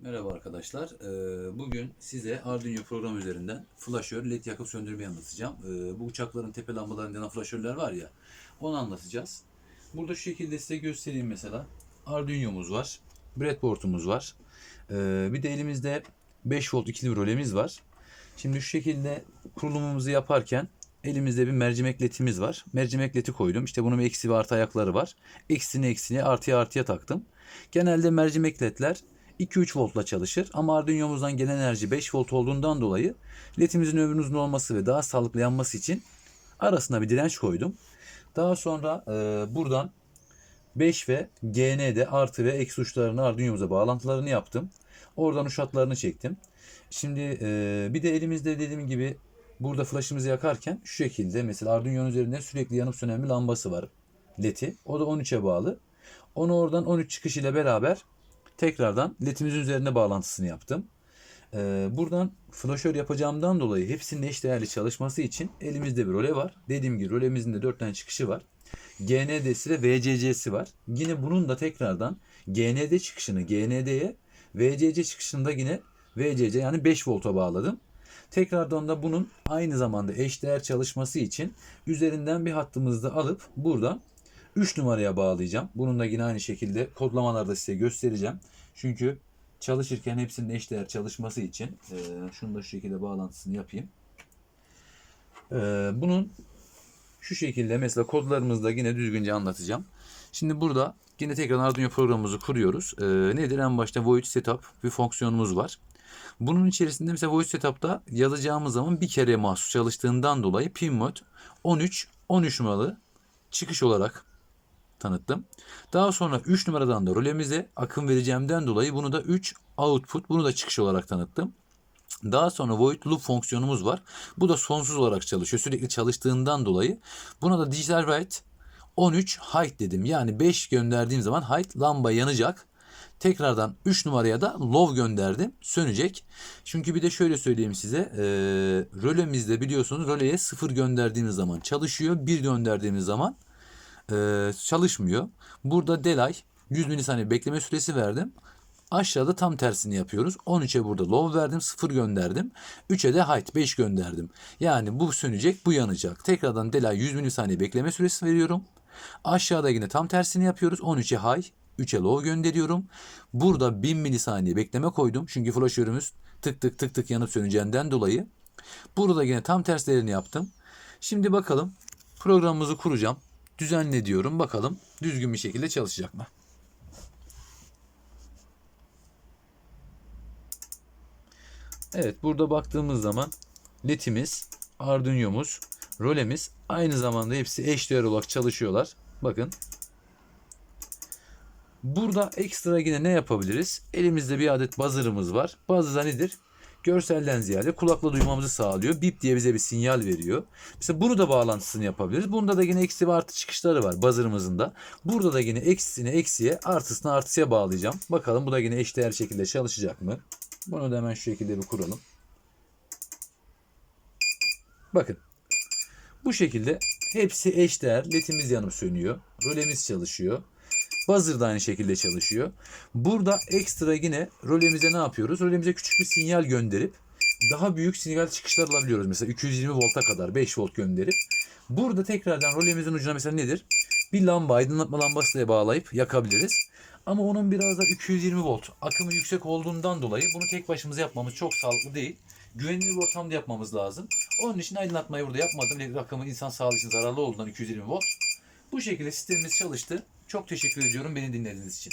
Merhaba arkadaşlar. Ee, Bugün size Arduino program üzerinden flaşör led yakıp söndürmeyi anlatacağım. Ee, Bu uçakların tepe lambalarında yanan flaşörler var ya onu anlatacağız. Burada şu şekilde size göstereyim mesela. Arduino'muz var. Breadboard'umuz var. Ee, Bir de elimizde 5 volt ikili bir rölemiz var. Şimdi şu şekilde kurulumumuzu yaparken elimizde bir mercimek ledimiz var. Mercimek ledi koydum. İşte bunun eksi ve artı ayakları var. Eksini eksini artıya artıya taktım. Genelde mercimek ledler 2-3 voltla çalışır ama Arduino'muzdan gelen enerji 5 volt olduğundan dolayı ledimizin ömrünün uzun olması ve daha sağlıklı yanması için arasına bir direnç koydum. Daha sonra e, buradan 5 ve GN'de artı ve eksi uçlarını Arduino'muza bağlantılarını yaptım. Oradan uç hatlarını çektim. Şimdi e, bir de elimizde dediğim gibi burada flaşımızı yakarken şu şekilde mesela Arduino'nun üzerinde sürekli yanıp sönen bir lambası var. LED'i. O da 13'e bağlı. Onu oradan 13 çıkış ile beraber tekrardan ledimizin üzerine bağlantısını yaptım. Ee, buradan flaşör yapacağımdan dolayı hepsinin eş değerli çalışması için elimizde bir röle var. Dediğim gibi rölemizin de 4 tane çıkışı var. GND'si ve VCC'si var. Yine bunun da tekrardan GND çıkışını GND'ye, VCC çıkışını da yine VCC yani 5 volta bağladım. Tekrardan da bunun aynı zamanda eşdeğer çalışması için üzerinden bir hattımızı da alıp buradan 3 numaraya bağlayacağım. Bunun da yine aynı şekilde kodlamalarda size göstereceğim. Çünkü çalışırken hepsinin eşdeğer çalışması için e, şunu da şu şekilde bağlantısını yapayım. E, bunun şu şekilde mesela kodlarımızda yine düzgünce anlatacağım. Şimdi burada yine tekrar Arduino programımızı kuruyoruz. E, nedir? En başta void setup bir fonksiyonumuz var. Bunun içerisinde mesela void setup'ta yazacağımız zaman bir kere mahsus çalıştığından dolayı pin mod 13 13 numaralı çıkış olarak tanıttım. Daha sonra 3 numaradan da rolemize akım vereceğimden dolayı bunu da 3 output bunu da çıkış olarak tanıttım. Daha sonra void loop fonksiyonumuz var. Bu da sonsuz olarak çalışıyor. Sürekli çalıştığından dolayı buna da digital write 13 height dedim. Yani 5 gönderdiğim zaman height lamba yanacak. Tekrardan 3 numaraya da low gönderdim. Sönecek. Çünkü bir de şöyle söyleyeyim size. E, rölemizde biliyorsunuz röleye 0 gönderdiğimiz zaman çalışıyor. 1 gönderdiğimiz zaman e, çalışmıyor. Burada delay 100 milisaniye bekleme süresi verdim. Aşağıda tam tersini yapıyoruz. 13'e burada low verdim. 0 gönderdim. 3'e de height 5 gönderdim. Yani bu sönecek bu yanacak. Tekrardan delay 100 milisaniye bekleme süresi veriyorum. Aşağıda yine tam tersini yapıyoruz. 13'e high 3'e low gönderiyorum. Burada 1000 milisaniye bekleme koydum. Çünkü flaşörümüz tık tık tık tık yanıp söneceğinden dolayı. Burada yine tam terslerini yaptım. Şimdi bakalım programımızı kuracağım düzenle diyorum. Bakalım düzgün bir şekilde çalışacak mı? Evet burada baktığımız zaman letimiz, Arduino'muz, rolemiz aynı zamanda hepsi eşdeğer olarak çalışıyorlar. Bakın. Burada ekstra yine ne yapabiliriz? Elimizde bir adet buzzer'ımız var. Buzzer nedir? Görselden ziyade kulakla duymamızı sağlıyor. Bip diye bize bir sinyal veriyor. Mesela bunu da bağlantısını yapabiliriz. Bunda da yine eksi ve artı çıkışları var buzzer'ımızın da. Burada da yine eksisini eksiye artısını artıya bağlayacağım. Bakalım bu da yine eşdeğer şekilde çalışacak mı? Bunu da hemen şu şekilde bir kuralım. Bakın. Bu şekilde hepsi eşdeğer. Ledimiz yanıp sönüyor. Rölemiz çalışıyor. Buzzer da aynı şekilde çalışıyor. Burada ekstra yine rolemize ne yapıyoruz? Rolemize küçük bir sinyal gönderip daha büyük sinyal çıkışlar alabiliyoruz. Mesela 220 volta kadar 5 volt gönderip burada tekrardan rolemizin ucuna mesela nedir? Bir lamba aydınlatma lambasıyla bağlayıp yakabiliriz. Ama onun biraz da 220 volt akımı yüksek olduğundan dolayı bunu tek başımıza yapmamız çok sağlıklı değil. Güvenilir bir ortamda yapmamız lazım. Onun için aydınlatmayı burada yapmadım. Elektrik akımı insan sağlığı için zararlı olduğundan 220 volt. Bu şekilde sistemimiz çalıştı. Çok teşekkür ediyorum beni dinlediğiniz için.